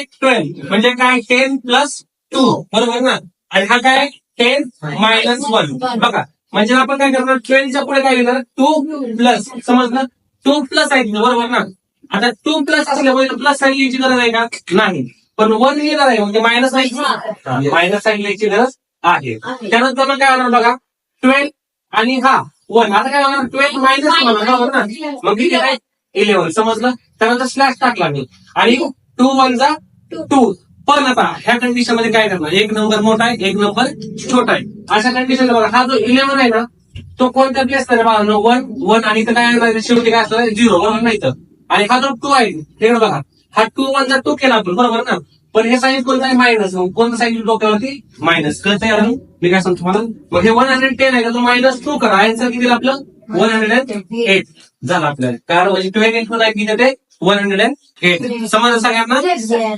Twelve म्हणजे काय? Ten plus two बरोबर ना? आणि हा काय? टेन मायनस वन बघा. म्हणजे आपण काय करणार? ट्वेल्वच्या पुढे काय लिहिणार टू प्लस समजलं टू प्लस आहे बरोबर ना? आता टू प्लस असल्यामुळे प्लस साईन लिहायची गरज आहे का? नाही. पण वन लिहिणार आहे. म्हणजे मायनस साईन मायनस साईन लिहायची गरज आहे. त्यानंतर काय होणार बघा? ट्वेल्व आणि हा वन आता काय होणार? ट्वेल्व मायनस वन बरोबर ना? मग किती आहे? इलेव्हन समजलं? त्यानंतर स्लॅश टाकला मी. आणि टू वन जा टू पण आता ह्या कंडिशनमध्ये काय करणार? एक नंबर मोठा आहे एक नंबर छोटा आहे. अशा कंडिशन बघा हा जो इलेव्हन आहे ना तो कोणत्या बी असणार बघा वन वन आणि इथं काय शेवटी काय असणार झिरो बरोबर नाही तर आणि हा जो टू आहे हे बघा हा टू वन जर टू केला आपण बरोबर ना? पण हे साईज कोणतं आहे? मायनस कोणतं साईज डोक्यावरती? मायनस कळतंय यार मी काय सांगतो तुम्हाला? मग हे वन हंड्रेड टेन आहे का? तो मायनस टू करा. आन्सर किती दिलं आपलं? वन हंड्रेड अँड एट झालं आपल्याला कारण म्हणजे ट्वेल्व एट किती ते वन हंड्रेड अँड एट समजलं सगळ्यांना.